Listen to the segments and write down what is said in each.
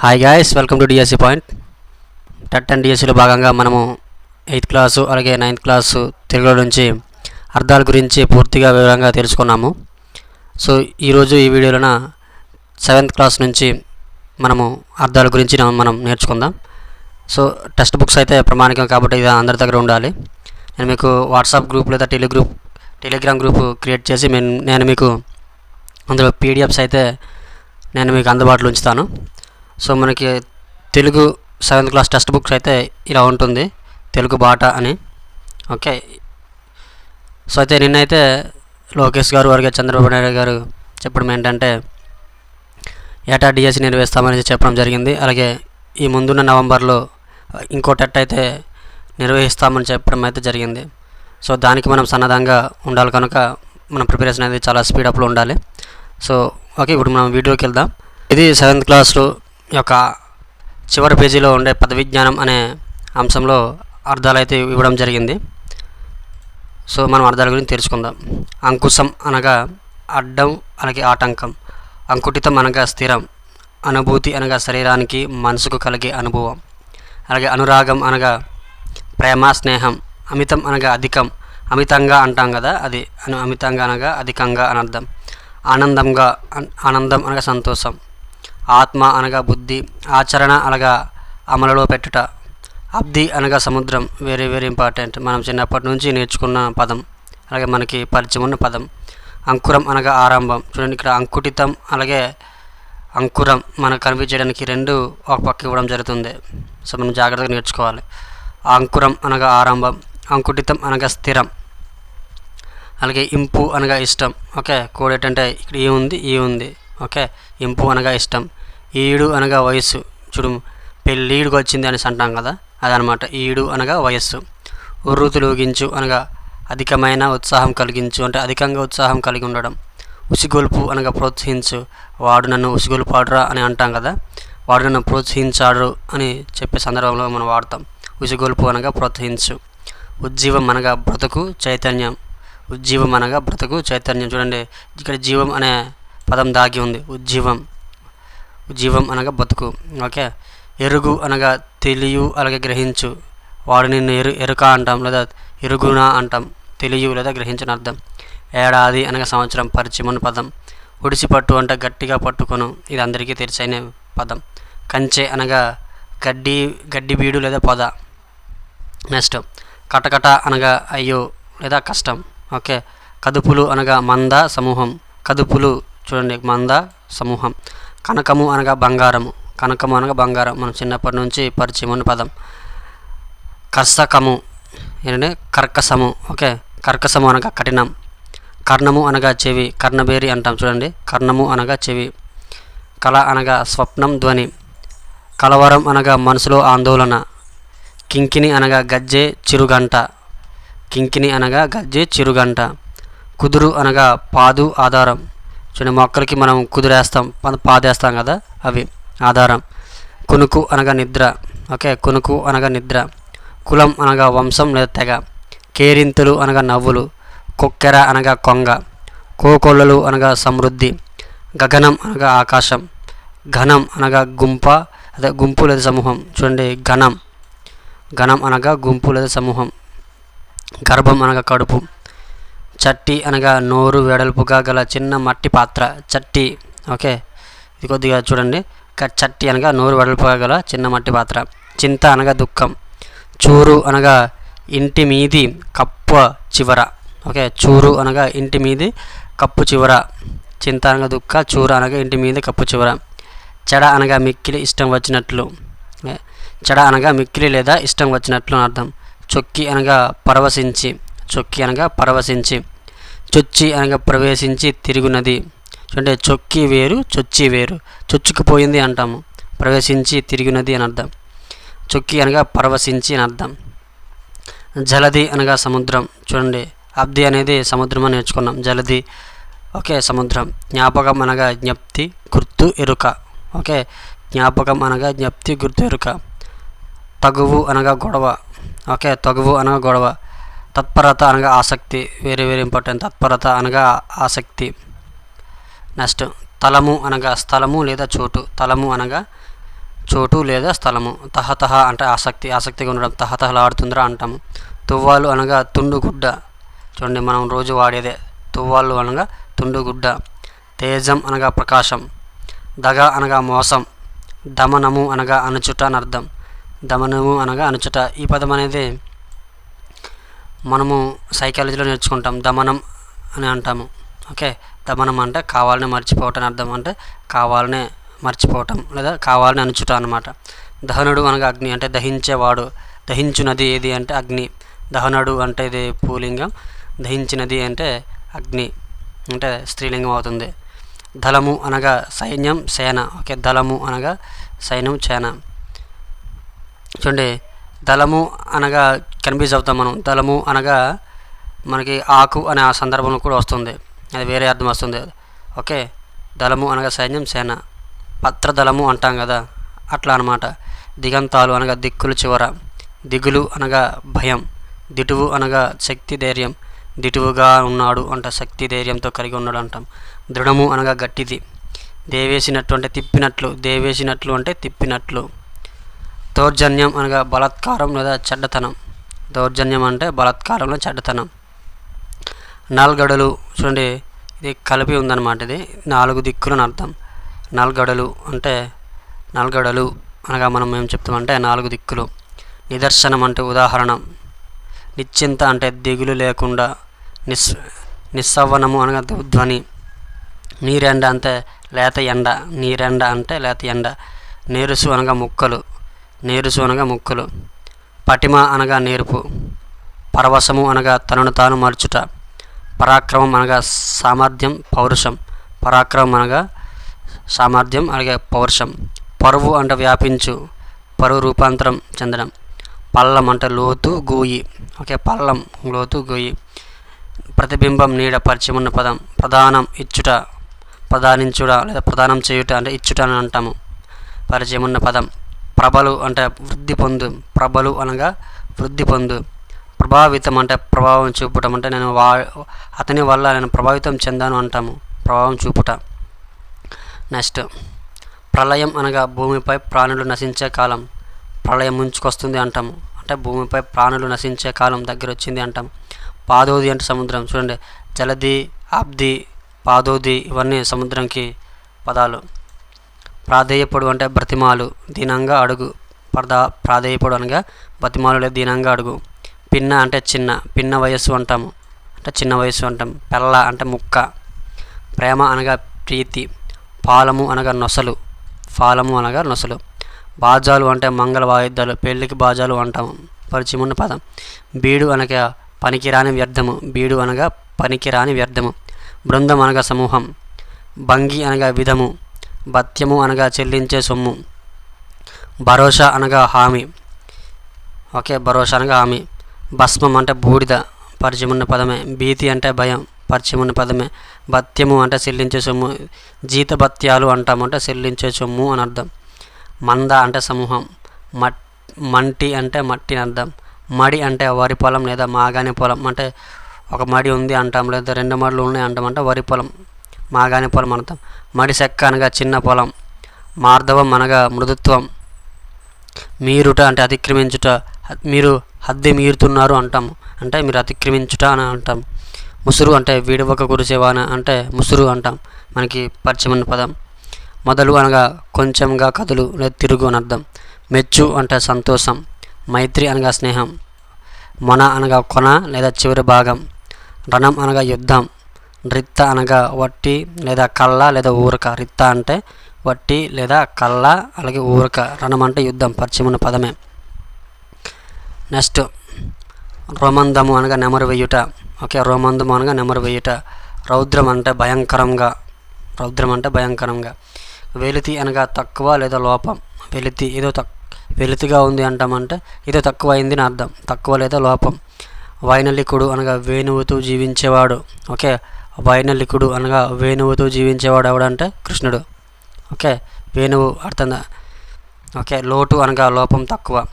Hi guys welcome to DSC point TET and డిఎస్సిలో భాగంగా మనము ఎయిత్ క్లాసు అలాగే నైన్త్ క్లాసు తెలుగులో నుంచి అర్థాల గురించి పూర్తిగా వివరంగా తెలుసుకున్నాము. సో ఈరోజు ఈ వీడియోలోన సెవెంత్ క్లాస్ నుంచి మనము అర్థాల గురించి మనం నేర్చుకుందాం. సో టెక్స్ట్ బుక్స్ అయితే ప్రమాణికం కాబట్టి ఇది అందరి దగ్గర ఉండాలి. నేను మీకు వాట్సాప్ గ్రూప్ లేదా టెలిగ్రూప్ టెలిగ్రామ్ గ్రూప్ క్రియేట్ చేసి నేను నేను మీకు అందులో పీడిఎఫ్స్ అయితే నేను మీకు అందుబాటులో ఉంచుతాను. సో మనకి Telugu seventh class text books అయితే ఇలా ఉంటుంది. తెలుగు బాట అని. ఓకే. సో అయితే నిన్నైతే లోకేష్ గారు అలాగే చంద్రబాబు నాయుడు గారు చెప్పడం ఏంటంటే ఏటా డిఎస్సి నిర్వహిస్తామని చెప్పడం జరిగింది. అలాగే ఈ ముందున్న నవంబర్లో ఇంకో టెట్ అయితే నిర్వహిస్తామని చెప్పడం అయితే జరిగింది. సో దానికి మనం సన్నద్ధంగా ఉండాలి కనుక మన ప్రిపరేషన్ అనేది చాలా స్పీడప్లో ఉండాలి. సో ఓకే ఇప్పుడు మనం వీడియోకి వెళ్దాం. ఇది సెవెంత్ క్లాస్లో యొక్క చివరి పేజీలో ఉండే పద విజ్ఞానం అనే అంశంలో అర్థాలు అయితే ఇవ్వడం జరిగింది. సో మనం అర్థాల గురించి తెలుసుకుందాం. అంకుశం అనగా అడ్డం అలాగే ఆటంకం. అంకుటితం అనగా స్థిరం. అనుభూతి అనగా శరీరానికి మనసుకు కలిగే అనుభవం. అలాగే అనురాగం అనగా ప్రేమ స్నేహం. అమితం అనగా అధికం. అమితంగా అంటాం కదా అది అను అమితంగా అనగా అధికంగా అని అర్థం. ఆనందంగా ఆనందం అనగా సంతోషం. ఆత్మ అనగా బుద్ధి ఆచరణ అనగా అమలులో పెట్టుట. అబ్ది అనగా సముద్రం వెరీ వెరీ ఇంపార్టెంట్ మనం చిన్నప్పటి నుంచి నేర్చుకున్న పదం. అలాగే మనకి పరిచయం ఉన్న పదం. అంకురం అనగా ఆరంభం. చూడండి ఇక్కడ అంకుటితం అలాగే అంకురం మనకు కనిపించడానికి రెండు ఒక పక్క ఇవ్వడం జరుగుతుంది. సో మనం జాగ్రత్తగా నేర్చుకోవాలి. అంకురం అనగా ఆరంభం అంకుటితం అనగా స్థిరం. అలాగే ఇంపు అనగా ఇష్టం. ఓకే కోడ్ ఏంటంటే ఇక్కడ ఈ ఉంది ఈ ఉంది. ఓకే ఇంపు అనగా ఇష్టం. ఈడు అనగా వయస్సు. చూడు పెళ్ళీడుకు వచ్చింది అనేసి అంటాం కదా అదనమాట ఈడు అనగా వయస్సు. ఉర్రుతులుగించు అనగా అధికమైన ఉత్సాహం కలిగించు అంటే అధికంగా ఉత్సాహం కలిగి ఉండడం. ఉసిగొల్పు అనగా ప్రోత్సహించు. వాడు నన్ను ఉసిగొల్పాడురా అని అంటాం కదా వాడు నన్ను ప్రోత్సహించాడు అని చెప్పే సందర్భంలో మనం వాడతాం. ఉసిగొల్పు అనగా ప్రోత్సహించు. ఉజ్జీవం అనగా బ్రతుకు చైతన్యం. ఉజ్జీవం అనగా బ్రతుకు చైతన్యం. చూడండి ఇక్కడ జీవం అనే పదం దాగి ఉంది. ఉజ్జీవం. జీవం అనగా బతుకు. ఓకే? ఎరుగు అనగా తెలియు అలాగే గ్రహించు. వాడు నిన్ను ఎరు ఎరుక అంటాం లేదా ఎరుగునా అంటాం. తెలియు లేదా గ్రహించిన అర్థం. ఏడాది అనగా సంవత్సరం పరిచయం పదం. ఉడిసిపట్టు అంటే గట్టిగా పట్టుకొను. ఇది అందరికీ తెరిచైన పదం. కంచె అనగా గడ్డి గడ్డి బీడు లేదా పొద. నెక్స్ట్. కటకట అనగా అయ్యో లేదా కష్టం. ఓకే? కదుపులు అనగా మంద సమూహం. కదుపులు చూడండి. మంద సమూహం. కనకము అనగా బంగారము. కనకము అనగా బంగారం. మనం చిన్నప్పటి నుంచి పరిచయం ఉన్న పదం. కర్షకము. ఏంటంటే కర్కసము ఓకే? కర్కసము అనగా కఠినం. కర్ణము అనగా చెవి. కర్ణబేరి అంటాం చూడండి. కర్ణము అనగా చెవి. కళ అనగా స్వప్నం ధ్వని. కలవరం అనగా మనసులో ఆందోళన. కింకిని అనగా గజ్జె చిరుగంట. కింకిని అనగా గజ్జె చిరుగంట. కుదురు అనగా పాదు ఆధారం. చూడండి మొక్కలకి మనం కుదిరేస్తాం పాదేస్తాం కదా అవి ఆధారం. కునుకు అనగా నిద్ర ఓకే? కునుకు అనగా నిద్ర. కులం అనగా వంశం లేదా తెగ. కేరింతలు అనగా నవ్వులు. కొక్కెర అనగా కొంగ. కోకొల్లలు అనగా సమృద్ధి. గగనం అనగా ఆకాశం. ఘనం అనగా గుంప అదే గుంపు లేదా సమూహం. చూడండి ఘనం. ఘనం అనగా గుంపు లేదా సమూహం. గర్భం అనగా కడుపు. చట్టి అనగా నోరు వెడల్పుగా గల చిన్న మట్టి పాత్ర. చట్టి ఓకే? ఇది కొద్దిగా చూడండి. చట్టి అనగా నోరు వెడల్పుగా గల చిన్న మట్టి పాత్ర. చింత అనగా దుఃఖం. చూరు అనగా ఇంటి మీది కప్ప చివర. ఓకే? చూరు అనగా ఇంటి మీది కప్పు చివర. చింత అనగా దుఃఖ చూరు అనగా ఇంటి మీద కప్పు చివర. చెడ అనగా మిక్కిలి ఇష్టం వచ్చినట్లు. చెడ అనగా మిక్కిలి లేదా ఇష్టం వచ్చినట్లు అర్థం. చొక్కి అనగా పరవశించి. చొక్కి అనగా పరవశించి చొచ్చి అనగా ప్రవేశించి తిరుగునది. అంటే చొక్కి వేరు చొచ్చి వేరు. చొచ్చుకుపోయింది అంటాము. ప్రవేశించి తిరిగినది అని అర్థం. చొక్కి అనగా పరవశించి అని అర్థం. జలది అనగా సముద్రం. చూడండి అబ్ది అనేది సముద్రం అని నేర్చుకున్నాం. జలది ఓకే సముద్రం. జ్ఞాపకం అనగా జ్ఞప్తి గుర్తు ఎరుక. ఓకే జ్ఞాపకం అనగా జ్ఞప్తి గుర్తు ఎరుక. తగువు అనగా గొడవ. ఓకే తగువు అనగా గొడవ. తత్పరత అనగా ఆసక్తి వెరీ వెరీ ఇంపార్టెంట్ తత్పరత అనగా ఆసక్తి. నెక్స్ట్ తలము అనగా స్థలము లేదా చోటు. తలము అనగా చోటు లేదా స్థలము. తహతహ అంటే ఆసక్తి ఆసక్తిగా ఉండడం. తహతహలాడుతుందిరా అంటాము. తువ్వాలు అనగా తుండుగుడ్డ చూడండి మనం రోజు వాడేదే. తువ్వాలు అనగా తుండుగుడ్డ తేజం అనగా ప్రకాశం. దగ అనగా మోసం. దమనము అనగా అణుచుట అని అర్థం దమనము అనగా అణుచుట ఈ పదం అనేది మనము సైకాలజీలో నేర్చుకుంటాం. దమనం అని అంటాము. ఓకే? దమనం అంటే కావాలని మర్చిపోవటం అర్థం అంటే కావాలనే మర్చిపోవటం లేదా కావాలని అణుచుట అనమాట దహనుడు అనగా అగ్ని అంటే దహించేవాడు. దహించునది ఏది అంటే అగ్ని. దహనుడు అంటే ఇది పూలింగం దహించినది అంటే అగ్ని. అంటే స్త్రీలింగం అవుతుంది. దళము అనగా సైన్యం సేన. ఓకే? దళము అనగా సైన్యం సేన. చూడండి దళము అనగా కన్ఫ్యూజ్ అవుతాం మనం. దళము అనగా మనకి ఆకు అనే ఆ సందర్భంలో కూడా వస్తుంది. అది వేరే అర్థం వస్తుంది. ఓకే? దళము అనగా సైన్యం సేన. పత్రదళము అంటాం కదా. అట్లా అనమాట దిగంతాలు అనగా దిక్కులు చివర. దిగులు అనగా భయం. దిటువు అనగా శక్తి ధైర్యం. దిటువుగా ఉన్నాడు అంట శక్తి ధైర్యంతో కలిగి ఉన్నాడు అంటాం. దృఢము అనగా గట్టిది. దేవేసినట్టు అంటే తిప్పినట్లు. దేవేసినట్లు అంటే తిప్పినట్లు. దౌర్జన్యం అనగా బలాత్కారం లేదా చెడ్డతనం. దౌర్జన్యం అంటే బలాత్కారంలో చెడ్డతనం. నాలుగడలు చూడండి ఇది కలిపి ఉందన్నమాట ఇది. నాలుగు దిక్కులను అర్థం. నాలుగడలు అంటే నాలుగడలు అనగా మనం ఏం చెప్తామంటే నాలుగు దిక్కులు. నిదర్శనం అంటే ఉదాహరణ. నిశ్చింత అంటే దిగులు లేకుండా నిస్ నిస్సవనము అనగా ధ్వని. నీరెండ అంటే లేత ఎండ. నీరెండ అంటే లేత ఎండ. నేరుసు అనగా ముక్కలు. నేరుసు అనగా ముక్కలు. పటిమ అనగా నేర్పు. పరవశము అనగా తనను తాను మర్చుట. పరాక్రమం అనగా సామర్థ్యం పౌరుషం. పరాక్రమం అనగా సామర్థ్యం అలాగే పౌరుషం. పరువు అంటే వ్యాపించు. పరువు రూపాంతరం చెందడం. పల్లం అంటే లోతు గూయి. ఓకే పల్లం లోతు గోయి. ప్రతిబింబం నీడ పరిచయం ఉన్న పదం. ప్రధానం ఇచ్చుట ప్రధానించుట లేదా ప్రదానం చేయుట అంటే ఇచ్చుట అని అంటాము. పరిచయం ఉన్న పదం. ప్రభలు అంటే వృద్ధి పొందు ప్రభలు అనగా వృద్ధి పొందు. ప్రభావితం అంటే ప్రభావం చూపటం అంటే నేను వా అతని వల్ల నేను ప్రభావితం చెందాను అంటాము ప్రభావం చూపుట. నెక్స్ట్ ప్రళయం అనగా భూమిపై ప్రాణులు నశించే కాలం ప్రళయం ముంచుకొస్తుంది అంటాము అంటే భూమిపై ప్రాణులు నశించే కాలం దగ్గర వచ్చింది అంటాము. పాదోది అంటే సముద్రం చూడండి జలది ఆబ్ది పాదోది ఇవన్నీ సముద్రంకి పదాలు. ప్రాధేయపడు అంటే బ్రతిమాలు దీనంగా అడుగు. పరదా ప్రాధేయపడు అనగా బ్రతిమాలు దీనంగా అడుగు. పిన్న అంటే చిన్న పిన్న వయస్సు అంటాము. అంటే చిన్న వయస్సు అంటాం. పెళ్ళ అంటే ముక్క. ప్రేమ అనగా ప్రీతి. పాలము అనగా నొసలు. ఫాలము అనగా నొసలు. బాజాలు అంటే మంగళ వాయిద్యాలు పెళ్ళికి బాజాలు అంటాము. పరిచయం ఉన్న పదం. బీడు అనగా పనికిరాని వ్యర్థము. బీడు అనగా పనికిరాని వ్యర్థము. బృందం అనగా సమూహం. భంగి అనగా విధము. భత్యము అనగా చెల్లించే సొమ్ము. భరోసా అనగా హామీ. ఓకే భరోసా అనగా హామీ. భస్మం అంటే బూడిద పరిచయమున్న పదమే. భీతి అంటే భయం పరిచయమున్న పదమే. భత్యము అంటే చెల్లించే సొమ్ము. జీత భత్యాలు అంటాము అంటే చెల్లించే సొమ్ము అని అర్థం. మంద అంటే సమూహం. మట్ మంటి అంటే మట్టి అని అర్థం. మడి అంటే వరి పొలం లేదా మాగాని పొలం. అంటే ఒక మడి ఉంది అంటాం లేదా రెండు మడులు ఉన్నాయి అంటాం అంటే వరి పొలం. మాగాని పొలం అంటాం మడి సెక్క అనగా చిన్న పొలం మార్ధవం అనగా మృదుత్వం. మీరుట అంటే అతిక్రమించుట మీరు హద్ది మీరుతున్నారు అంటాము. అంటే మీరు అతిక్రమించుట అని అంటాం ముసురు అంటే విడవక కురిసేవాన అంటే ముసురు అంటాం మనకి పరిచయం పదం. మొదలు అనగా కొంచెంగా కదులు లేదా తిరుగు అని అర్థం. మెచ్చు అంటే సంతోషం. మైత్రి అనగా స్నేహం. మొన అనగా కొన లేదా చివరి భాగం. రణం అనగా యుద్ధం. రిత్త అనగా వట్టి లేదా కళ్ళ లేదా ఊరక. రిత్త అంటే వట్టి లేదా కళ్ళ అలాగే ఊరక. రణం అంటే యుద్ధం పరిచయం పదమే. నెక్స్ట్ రోమందము అనగా నెమరు వెయ్యుట ఓకే రోమందము అనగా నెమరు వెయ్యుట రౌద్రం అంటే భయంకరంగా. రౌద్రం అంటే భయంకరంగా. వెలితి అనగా తక్కువ లేదా లోపం. వెలితి ఏదో తక్ వెలితిగా ఉంది అంటామంటే ఏదో తక్కువ అయింది అని అర్థం. తక్కువ లేదా లోపం. వైనలికుడు అనగా వేణువుతో జీవించేవాడు. ఓకే వైనలికుడు అనగా వేణువుతో జీవించేవాడు ఎవడంటే కృష్ణుడు. ఓకే? వేణువు అర్థం ఓకే? లోటు అనగా లోపం తక్కువ.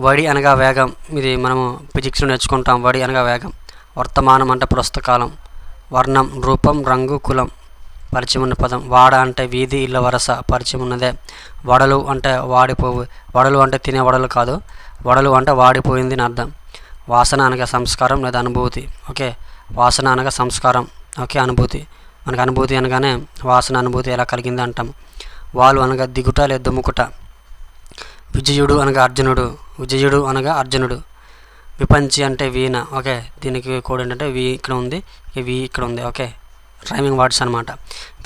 వడి అనగా వేగం. ఇది మనము ఫిజిక్స్లో నేర్చుకుంటాం. వడి అనగా వేగం. వర్తమానం అంటే ప్రస్తుత కాలం. వర్ణం రూపం రంగు కులం. పరిచయం ఉన్న పదం. వాడ అంటే వీధి ఇళ్ళ వరస. పరిచయం ఉన్నదే వడలు అంటే వాడిపోవు. వడలు అంటే తినే వడలు కాదు. వడలు అంటే వాడిపోయింది అని అర్థం. వాసన అనగా సంస్కారం లేదా అనుభూతి. ఓకే? వాసన అనగా సంస్కారం. ఓకే అనుభూతి. మనకు అనుభూతి అనగానే వాసన అనుభూతి ఎలా కలిగింది అంటాం. వాళ్ళు అనగా దిగుట లేదా దుమ్ముకుట. విజయుడు అనగా అర్జునుడు. విజయుడు అనగా అర్జునుడు. విపంచి అంటే వీణ. ఓకే దీనికి కోడ్ ఏంటంటే వి ఇక్కడ ఉంది వి ఇక్కడ ఉంది. ఓకే రైమింగ్ వర్డ్స్ అనమాట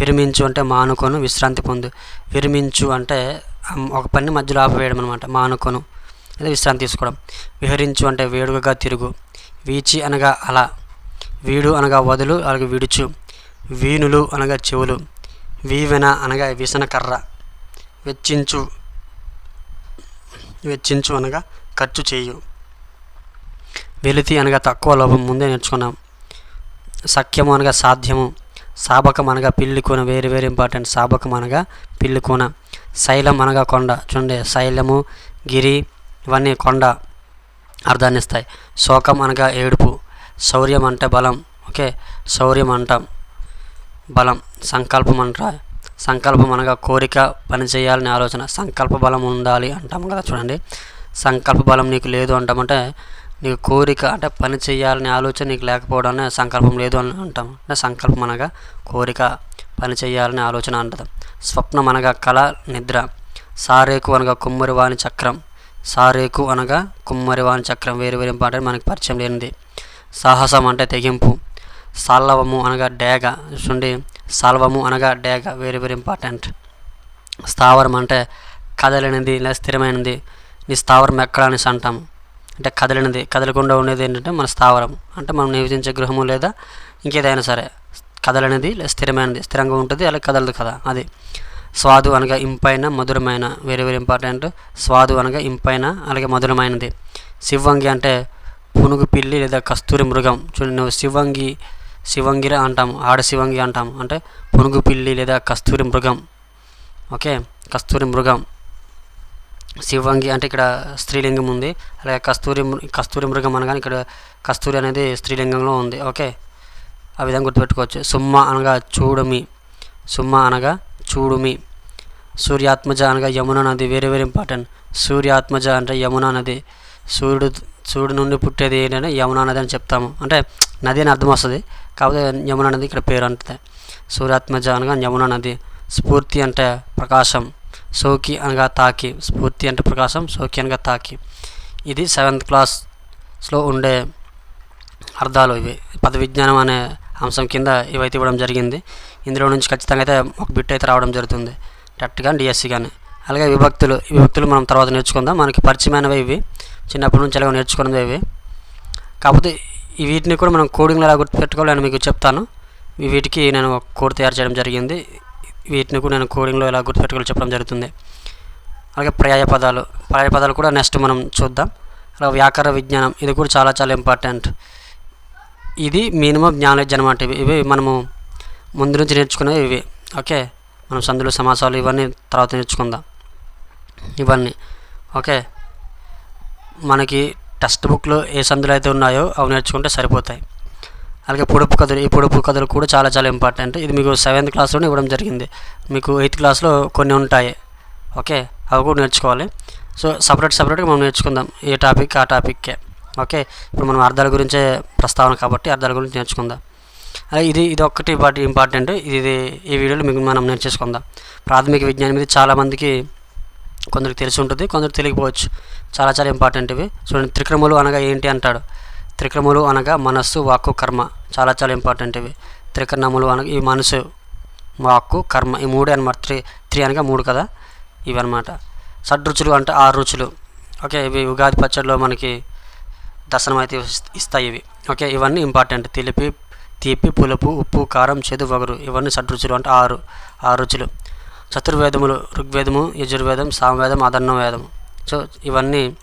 విరమించు అంటే మానుకొను విశ్రాంతి పొందు. విరమించు అంటే ఒక పని మధ్యలో ఆపివేయడం అనమాట మానుకొను. అదే విశ్రాంతి తీసుకోవడం. విహరించు అంటే వేడుకగా తిరుగు. వీచి అనగా అలా. వీడు అనగా వదులు అలాగే విడుచు వీణులు అనగా చెవులు. వీవెన అనగా విసన కర్ర. వెచ్చించు వెచ్చించు అనగా ఖర్చు చేయు. వెలితి అనగా తక్కువ లోపం ముందే నేర్చుకున్నాం. సఖ్యము అనగా సాధ్యము. సాబకం అనగా పిల్లి కూన వేరు వేరు ఇంపార్టెంట్. సాబకం అనగా పిల్లి కూన. శైలం అనగా కొండ చూడండి. శైలము గిరి ఇవన్నీ కొండ అర్థాన్నిస్తాయి శోకం అనగా ఏడుపు. శౌర్యం అంటే బలం. ఓకే? శౌర్యం అంటాం. బలం. సంకల్పం అంటారా? సంకల్పం అనగా కోరిక పనిచేయాలని ఆలోచన. సంకల్ప బలం ఉండాలి అంటాం కదా చూడండి. సంకల్ప బలం నీకు లేదు అంటామంటే నీకు కోరిక అంటే పని చేయాలనే ఆలోచన నీకు లేకపోవడాన్ని సంకల్పం లేదు అని అంటాం. అంటే సంకల్పం అనగా కోరిక పని చేయాలనే ఆలోచన అంటాం స్వప్నం అనగా కళ నిద్ర. సారేకు అనగా కుమ్మరి వాణి చక్రం. సారేకు అనగా కుమ్మరి వాణి చక్రం. వేరు వేరు ఇంపార్టెంట్ మనకి పరిచయం లేనిది. సాహసం అంటే తెగింపు. సాల్వము అనగా డేగ చూడండి. సాల్వము అనగా డేగ వెరీ వెరీ ఇంపార్టెంట్ స్థావరం అంటే కదలినది లేదా స్థిరమైనది. నీ స్థావరం ఎక్కడ అనేసి అంటాము అంటే కదలినది కదలకుండా ఉండేది ఏంటంటే మన స్థావరం. అంటే మనం నివసించే గృహము లేదా ఇంకేదైనా సరే. కదలనేది లేదా స్థిరమైనది స్థిరంగా ఉంటుంది అలాగే కదలదు కదా అది. స్వాదు అనగా ఇంపైన మధురమైన వెరీ వెరీ ఇంపార్టెంట్ స్వాదు అనగా ఇంపైన అలాగే మధురమైనది. శివంగి అంటే పునుగు పిల్లి లేదా కస్తూరి మృగం. చూడండి శివంగి శివంగిర అంటాము ఆడ శివంగి అంటాము. అంటే పునుగు పిల్లి లేదా కస్తూరి మృగం. ఓకే? కస్తూరి మృగం. శివంగి అంటే ఇక్కడ స్త్రీలింగం ఉంది. అలాగే కస్తూరి మృ- కస్తూరి మృగం అనగానే ఇక్కడ కస్తూరి అనేది స్త్రీలింగంలో ఉంది. ఓకే? ఆ విధంగా గుర్తుపెట్టుకోవచ్చు. సుమ్మ అనగా చూడుమి. సుమ్మ అనగా చూడుమి. సూర్యాత్మజ అనగా యమున నది. వెరీ వెరీ ఇంపార్టెంట్ సూర్యాత్మజ అంటే యమున నది. సూర్యుడు సూర్యుడు నుండి పుట్టేది ఏంటంటే యమునా నది అని చెప్తాము. అంటే నది అని అర్థం వస్తుంది. కాకపోతే యమునా నది ఇక్కడ పేరు అంటుంది. సూర్యాత్మజ అనగా యమునా నది. స్ఫూర్తి అంటే ప్రకాశం. సోకి అనగా తాకి. స్ఫూర్తి అంటే ప్రకాశం సోకి అనగా తాకి. ఇది సెవెంత్ క్లాస్లో ఉండే అర్థాలు ఇవి. పద విజ్ఞానం అనే అంశం కింద ఇవైతే ఇవ్వడం జరిగింది. ఇందులో నుంచి ఖచ్చితంగా అయితే ఒక బిట్ అయితే రావడం జరుగుతుంది. టెట్ కానీ డిఎస్సి కానీ అలాగే విభక్తులు విభక్తులు మనం తర్వాత నేర్చుకుందాం. మనకి పరిచయమైనవి ఇవి. చిన్నప్పటి నుంచి అలాగే నేర్చుకున్నది ఇవి. కాకపోతే వీటిని కూడా మనం కోడింగ్లో ఎలా గుర్తుపెట్టుకోవాలి నేను మీకు చెప్తాను. వీటికి నేను ఒక కోడ్ తయారు చేయడం జరిగింది. వీటిని కూడా నేను కోడింగ్లో ఎలా గుర్తుపెట్టుకోవాలి చెప్పడం జరుగుతుంది. అలాగే పర్యాయ పదాలు. పర్యాయ పదాలు కూడా నెక్స్ట్ మనం చూద్దాం. అలా వ్యాకరణ విజ్ఞానం. ఇది కూడా చాలా చాలా ఇంపార్టెంట్ ఇది మినిమం జ్ఞానోజ్ అనమాట ఇవి. ఇవి మనము ముందు నుంచి నేర్చుకునేవి ఇవి. ఓకే? మనం సందులు సమాసాలు ఇవన్నీ తర్వాత నేర్చుకుందాం. ఇవన్నీ. ఓకే? మనకి టెక్స్ట్ బుక్లో ఏ సందులు అయితే ఉన్నాయో అవి నేర్చుకుంటే సరిపోతాయి. అలాగే పొడుపు కథలు ఈ పొడుపు కథలు కూడా చాలా చాలా ఇంపార్టెంట్ ఇది మీకు సెవెంత్ క్లాస్లోనే ఇవ్వడం జరిగింది. మీకు ఎయిత్ క్లాస్లో కొన్ని ఉంటాయి. ఓకే? అవి కూడా నేర్చుకోవాలి. సో సపరేట్ సపరేట్గా మనం నేర్చుకుందాం. ఏ టాపిక్ ఆ టాపిక్కే ఓకే? ఇప్పుడు మనం అర్థాల గురించే ప్రస్తావన కాబట్టి అర్థాల గురించి నేర్చుకుందాం. అలాగే ఇది ఇది ఒక్కటి ఇంపార్టెంట్ ఇది ఈ వీడియోలో మీకు మనం నేర్చేసుకుందాం. ప్రాథమిక విజ్ఞానం ఇది చాలామందికి కొందరికి తెలిసి ఉంటుంది కొందరు తెలియకపోవచ్చు. చాలా చాలా ఇంపార్టెంట్ ఇవి. చూడండి త్రిక్రములు అనగా ఏంటి అంటాడు? త్రిక్రములు అనగా మనస్సు వాక్కు కర్మ. చాలా చాలా ఇంపార్టెంట్ ఇవి. త్రికరణములు అనగా ఈ మనసు వాక్కు కర్మ. ఈ మూడే అనమాట. త్రీ త్రీ అనగా మూడు కదా? ఇవి అనమాట షడ్రుచులు అంటే ఆరు రుచులు. ఓకే ఇవి ఉగాది పచ్చడిలో మనకి దర్శనం అయితే ఇస్తాయి ఇవి. ఓకే ఇవన్నీ ఇంపార్టెంట్ తెలిపి తీపి పులుపు ఉప్పు కారం చేదు వగరు. ఇవన్నీ షడ్రుచులు అంటే ఆరు ఆరు రుచులు. చతుర్వేదములు ఋగ్వేదము యజుర్వేదం సామవేదం అదన్న వేదం సో ఇవన్నీ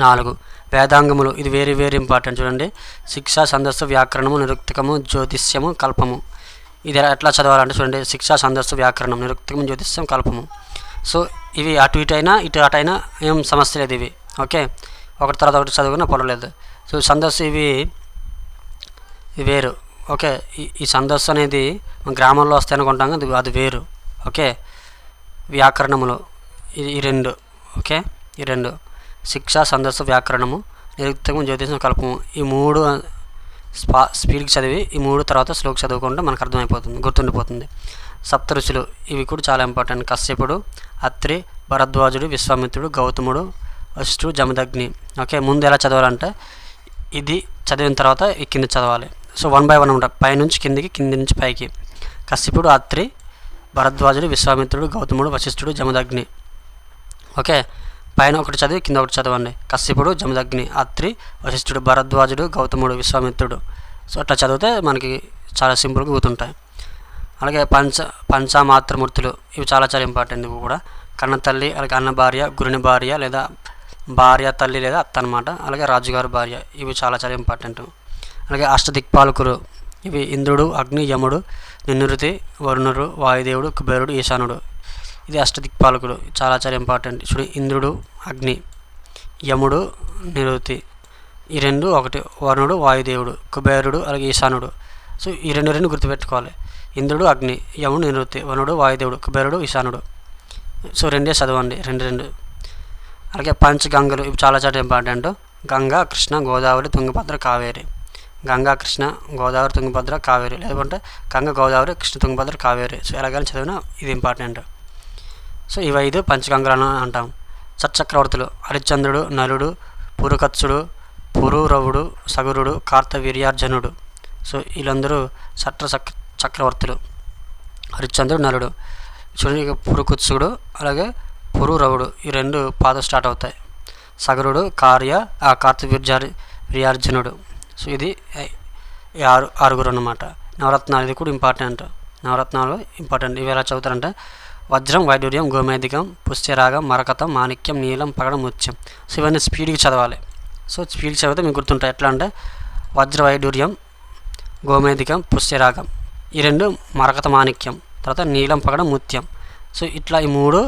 నాలుగు. వేదాంగములు ఇది వేరే వెరీ ఇంపార్టెంట్ చూడండి. శిక్ష సందస్సు వ్యాకరణము నిరుక్తికము జ్యోతిష్యము కల్పము. ఇది ఎట్లా చదవాలంటే చూడండి. శిక్ష సందస్సు వ్యాకరణం నిరుక్తికము జ్యోతిష్యం కల్పము. సో ఇవి అటు ఇటు అయినా ఇటు అటు అయినా ఏం సమస్య లేదు ఇవి. ఓకే? ఒకటి తర్వాత ఒకటి చదువుకున్నా పర్వాలేదు. సో సందస్సు ఇవి వేరు. ఓకే? ఈ సందస్సు అనేది గ్రామంలో వస్తే వస్తాయి అనుకుంటాం అది అది వేరు. ఓకే? వ్యాకరణములు. ఈ రెండు. ఓకే? ఈ రెండు. శిక్ష సందర్శ వ్యాకరణము. నిరుక్తము జ్యోతిషం కల్పము. ఈ మూడు స్పా స్పీడ్కి చదివి ఈ మూడు తర్వాత స్లోకి చదువుకుంటే మనకు అర్థమైపోతుంది గుర్తుండిపోతుంది. సప్త ఋషులు ఇవి కూడా చాలా ఇంపార్టెంట్. కశ్యపుడు అత్రి భరద్వాజుడు విశ్వామిత్రుడు గౌతముడు అష్టు జమదగ్ని. ఓకే? ముందు ఎలా చదవాలంటే ఇది చదివిన తర్వాత ఈ కింద చదవాలి. సో వన్ బై వన్ ఉంటాయి పైనుంచి కిందికి కింది నుంచి పైకి. కశ్యపుడు అత్రి భరద్వాజుడు విశ్వామిత్రుడు గౌతముడు వశిష్ఠుడు జమదగ్ని. ఓకే? పైన ఒకటి చదివి కింద ఒకటి చదవండి. కశ్యపుడు జమదగ్ని అత్రి వశిష్ఠుడు భరద్వాజుడు గౌతముడు విశ్వామిత్రుడు. సో అట్లా చదివితే మనకి చాలా సింపుల్గా గుర్తుంటాయి. అలాగే పంచ పంచమాత్రమూర్తులు ఇవి చాలా చాలా ఇంపార్టెంట్ ఇవి కూడా. కన్న తల్లి అలాగే అన్న భార్య గురుని భార్య లేదా భార్య తల్లి లేదా అత్త అనమాట అలాగే రాజుగారి భార్య ఇవి చాలా చాలా ఇంపార్టెంట్. అలాగే అష్టదిక్పాలకులు ఇవి ఇంద్రుడు అగ్ని యముడు నిన్నురుతి వరుణుడు వాయుదేవుడు కుబేరుడు ఈశానుడు. ఇది అష్టదిక్పాలకుడు చాలా చాలా ఇంపార్టెంట్ చూడు ఇంద్రుడు అగ్ని యముడు నిరుతి ఈ రెండు ఒకటి వరుణుడు వాయుదేవుడు కుబేరుడు అలాగే ఈశానుడు. సో ఈ రెండు రెండు గుర్తుపెట్టుకోవాలి. ఇంద్రుడు అగ్ని యముడు నిరుతి వరుణుడు వాయుదేవుడు కుబేరుడు ఈశానుడు. సో రెండే చదవండి. రెండు రెండు. అలాగే పంచగంగలు ఇవి చాలా చాలా ఇంపార్టెంట్ గంగా కృష్ణ గోదావరి తుంగభద్ర కావేరి. గంగా కృష్ణ గోదావరి తుంగభద్ర కావేరి లేదంటే గంగ గోదావరి కృష్ణ తుంగభద్ర కావేరి. సో ఎలాగైనా చదివినా ఇది ఇంపార్టెంట్ సో ఇవి ఐదు పంచగంగలను అంటాం. సచ్చక్రవర్తులు హరిశ్చంద్రుడు నలుడు పురుకత్సుడు పురూరవుడు సగురుడు కార్తవీర్యార్జనుడు. సో వీళ్ళందరూ చట్ర చక్రవర్తులు. హరిశ్చంద్రుడు నలుడు చూడండి పురుకుత్సుడు అలాగే పురూరవుడు ఈ రెండు పాద స్టార్ట్ అవుతాయి. సగరుడు కార్య ఆ కార్తవీర్జారి వీర్యార్జునుడు. సో ఇది ఆరు ఆరుగురు అన్నమాట. నవరత్నాలు ఇది కూడా ఇంపార్టెంట్ నవరత్నాలు ఇంపార్టెంట్ ఇవి ఎలా చదువుతారంటే వజ్రం వైడూర్యం గోమేధికం పుష్యరాగం మరకతం మాణిక్యం నీలం పగడం ముత్యం. సో ఇవన్నీ స్పీడ్కి చదవాలి. సో స్పీడ్ చదివితే మీకు గుర్తుంటాయి. ఎట్లా అంటే వజ్ర వైడూర్యం గోమేధికం పుష్యరాగం. ఈ రెండు మరకత మాణిక్యం. తర్వాత నీలం పగడం ముత్యం. సో ఇట్లా ఈ మూడు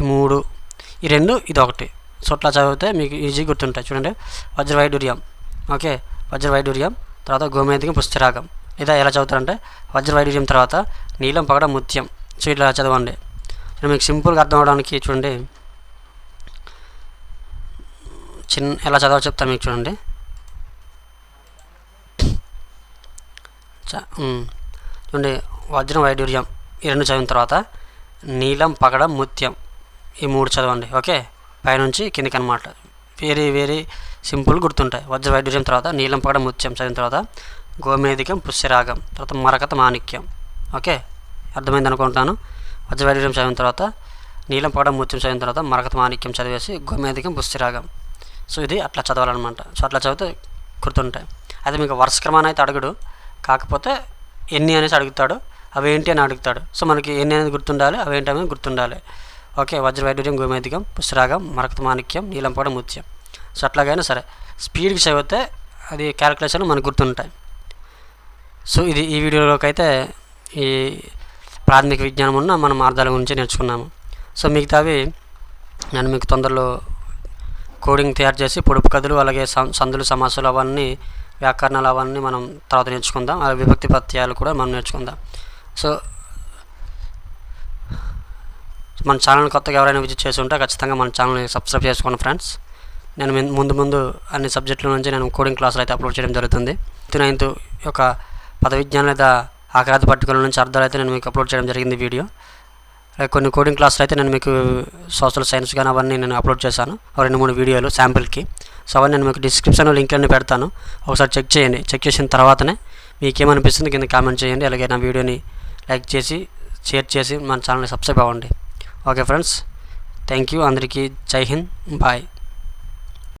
ఈ మూడు ఈ రెండు ఇది ఒకటి సో అట్లా చదివితే మీకు ఈజీ గుర్తుంటాయి. చూడండి. వజ్ర వైడూర్యం ఓకే? వజ్రవైడూర్యం తర్వాత గోమేధికం పుష్టిరాగం లేదా ఎలా చదువుతారంటే వజ్ర వైడూర్యం తర్వాత నీలం పగడం ముత్యం. సో ఇట్లా చదవండి. మీకు సింపుల్గా అర్థం అవడానికి చూడండి. చిన్న ఎలా చదవాలో చెప్తాను మీకు చూడండి. చ- చూడండి వజ్రం వైడూర్యం ఈ రెండు చదివిన తర్వాత నీలం పగడం ముత్యం. ఈ మూడు చదవండి ఓకే? పైనుంచి కిందకి అనమాట వేరే వేరే సింపుల్ గుర్తుంటాయి. వజ్ర వైడూర్యం తర్వాత నీలం ముత్యం చదివిన తర్వాత గోమేధికం పుష్యరాగం తర్వాత మరకత మాణిక్యం. ఓకే? అర్థమైంది అనుకుంటాను వజ్రవైడూర్యం చదివిన తర్వాత నీలం ముత్యం చదివిన తర్వాత మరకత మాణిక్యం చదివేసి గోమేధికం పుష్యరాగం. సో ఇది అట్లా చదవాలన్నమాట. సో అట్లా చదివితే గుర్తుంటాయి. అయితే మీకు వరుస క్రమాన్ని అయితే అడగడు. కాకపోతే ఎన్ని అనేసి అడుగుతాడు. అవి ఏంటి అని అడుగుతాడు. సో మనకి ఎన్ని అనేది గుర్తుండాలి అవి ఏంటి అనేది గుర్తుండాలి. ఓకే? వజ్రవైడూర్యం గోమేధికం పుష్యరాగం మరకత మాణిక్యం నీలంపడ ముత్యం సో అట్లాగైనా సరే స్పీడ్కి చదివితే అది క్యాలిక్యులేషన్ మనకు గుర్తుంటాయి. సో ఇది ఈ వీడియోలోకి అయితే ఈ ప్రాథమిక విజ్ఞానం ఉన్న మనం అర్థాల గురించి నేర్చుకున్నాము. సో మిగతావి నేను మీకు తొందరలో కోడింగ్ తయారు చేసి పొడుపు కథలు అలాగే సం- సందులు సమాసాలు అవన్నీ వ్యాకరణాలు అవన్నీ మనం తర్వాత నేర్చుకుందాం. అలాగే విభక్తి ప్రత్యయాలు కూడా మనం నేర్చుకుందాం. సో మన ఛానల్ కొత్తగా ఎవరైనా విజిట్ చేసి ఉంటే ఖచ్చితంగా మన ఛానల్ని సబ్స్క్రైబ్ చేసుకోండి ఫ్రెండ్స్. నేను ముందు ముందు అన్ని సబ్జెక్టుల నుంచి నేను కోడింగ్ క్లాసులు అయితే అప్లోడ్ చేయడం జరుగుతుంది. ఫిఫ్త్ నైన్త్ యొక్క పదవిజ్ఞానం లేదా ఆకరాత పట్టికల నుంచి అర్థాలు అయితే నేను మీకు అప్లోడ్ చేయడం జరిగింది వీడియో. అలాగే కొన్ని కోడింగ్ క్లాసులు అయితే నేను మీకు సోషల్ సైన్స్ కానీ అవన్నీ నేను అప్లోడ్ చేశాను. రెండు మూడు వీడియోలు శాంపిల్కి సో అవన్నీ నేను మీకు డిస్క్రిప్షన్లో లింక్లన్నీ పెడతాను. ఒకసారి చెక్ చేయండి. చెక్ చేసిన తర్వాతనే మీకేమనిపిస్తుంది కింద కామెంట్ చేయండి. అలాగే నా వీడియోని లైక్ చేసి షేర్ చేసి మన ఛానల్ని సబ్స్క్రైబ్ అవ్వండి. ఓకే ఫ్రెండ్స్ థ్యాంక్ యూ అందరికీ జై హింద్. బాయ్